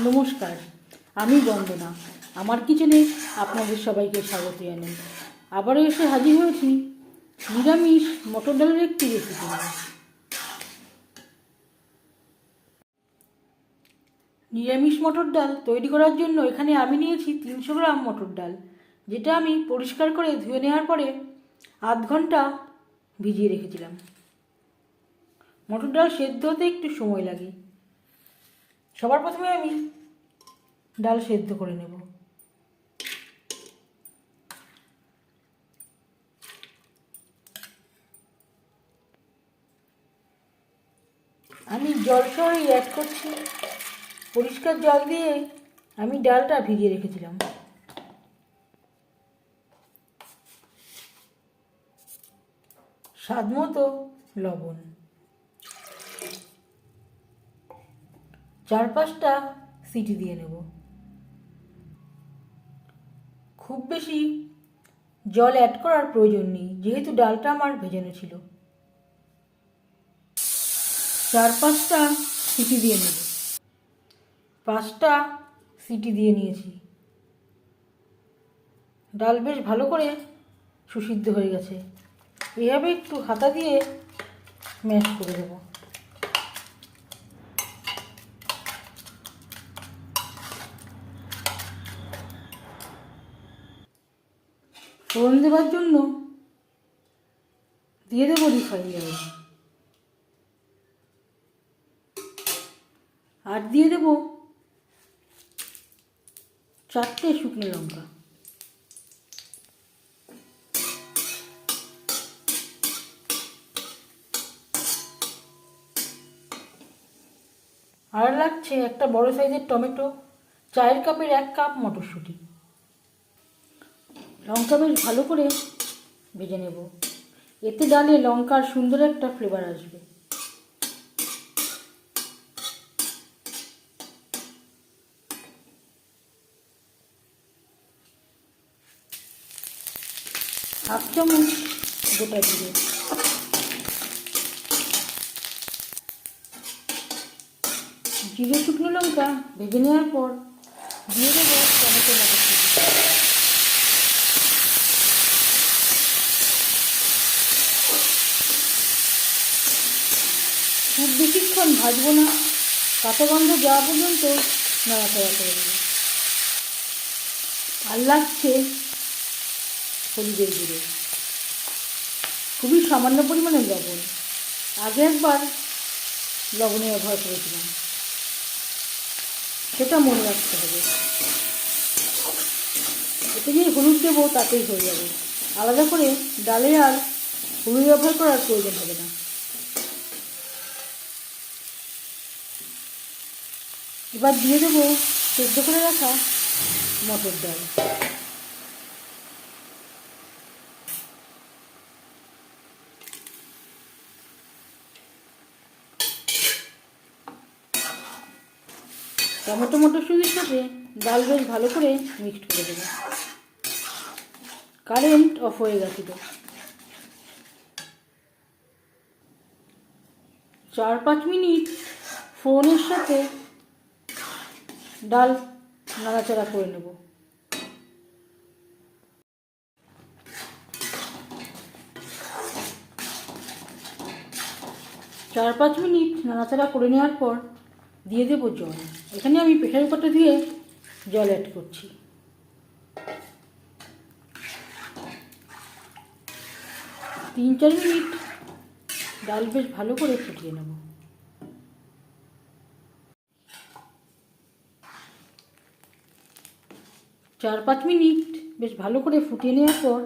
নমস্কার, আমি বন্দনা। আমার কিচেনে আপনাদের সবাইকে স্বাগত জানাই। আবারও এসে হাজির হয়েছি নিরামিষ মটর ডালের একটি রেসিপি নিরামিষ মটর ডাল তৈরি করার জন্য এখানে আমি নিয়েছি তিনশো গ্রাম মটর ডাল, যেটা আমি পরিষ্কার করে ধুয়ে নেওয়ার পরে আধ ঘণ্টা ভিজিয়ে রেখেছিলাম। মটর ডাল সেদ্ধ হতে একটু সময় লাগে। সবার প্রথমে আমি ডাল সেদ্ধ করে নেব। আমি জল সহই অ্যাড করছি। পরিষ্কার জল দিয়ে আমি ডালটা ভিজিয়ে রেখেছিলাম। স্বাদ মতো লবণ। চার পাঁচটা সিটি দিয়ে নেব। খুব বেশি জল অ্যাড করার প্রয়োজন নেই, যেহেতু ডালটা আমার ভেজানো ছিল। চার পাঁচটা সিটি দিয়ে নেব। পাঁচটা সিটি দিয়ে নিয়েছি। ডাল বেশ ভালো করে সুসিদ্ধ হয়ে গেছে। এভাবে একটু হাতা দিয়ে ম্যাশ করে দেবো। ফোড়ন দেওয়ার জন্য দিয়ে দেবো রিফাইন অয়েল আর দিয়ে দেবো চারটে শুকনো লঙ্কা। আর লাগছে একটা বড় সাইজের টমেটো, চায়ের কাপের এক কাপ মটরশুঁটি। লঙ্কা বেশ ভালো করে ভেজে নেব। এতে ডালে লঙ্কার সুন্দর একটা ফ্লেভার আসবে। হাফ চামচ গোটা জিরে। জিরে শুকনো লঙ্কা ভেজে নেওয়ার পর দিয়ে দেবো টমেটো মটরশুঁটি খুব বেশিক্ষণ ভাজবো না। কাঁচা গন্ধ যাওয়া পর্যন্ত নাড়াচাড়া করে দেবো আর লাগছে হলুদের গুঁড়ো। খুবই সামান্য পরিমাণে লবণ। আগে একবার লবণে ব্যবহার করেছিলাম। সেটা মনে রাখতে হবে। এতে যে হলুদ দেবো তাতেই হয়ে যাবে। আলাদা করে ডালে আর হলুদ ব্যবহার করার প্রয়োজন হবে না। এবার দিয়ে দেবো সেদ্ধ করে রাখা মটর ডাল। টমেটো মটরশুঁটির সাথে ডাল বেশ ভালো করে মিক্সড করে দেবো। কারেন্ট অফ হয়ে গেছিল চার পাঁচ মিনিট ফোনের সাথে ডাল নাড়াচাড়া করে নেব। চার পাঁচ মিনিট নাড়াচাড়া করে নেওয়ার পর দিয়ে দেবো জল। এখানে আমি প্রেশার কুকারটা দিয়ে জল অ্যাড করছি। তিন চার মিনিট ডাল বেশ ভালো করে ফুটিয়ে নেব। চার পাঁচ মিনিট বেশ ভালো করে ফুটিয়ে নেওয়ার পর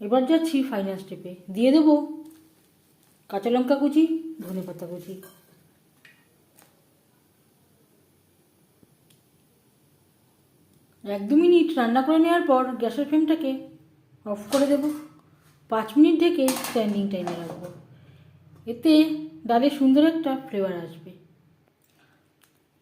এবার যাচ্ছি ফাইনাল স্টেপে দিয়ে দেবো কাঁচা লঙ্কা কুচি, ধনে পাতা কুচি। এক দু মিনিট রান্না করে নেওয়ার পর গ্যাসের ফ্লেমটাকে অফ করে দেব। পাঁচ মিনিট ঢেকে স্ট্যান্ডিং টাইমে রাখব। এতে ডালে সুন্দর একটা ফ্লেভার আসবে।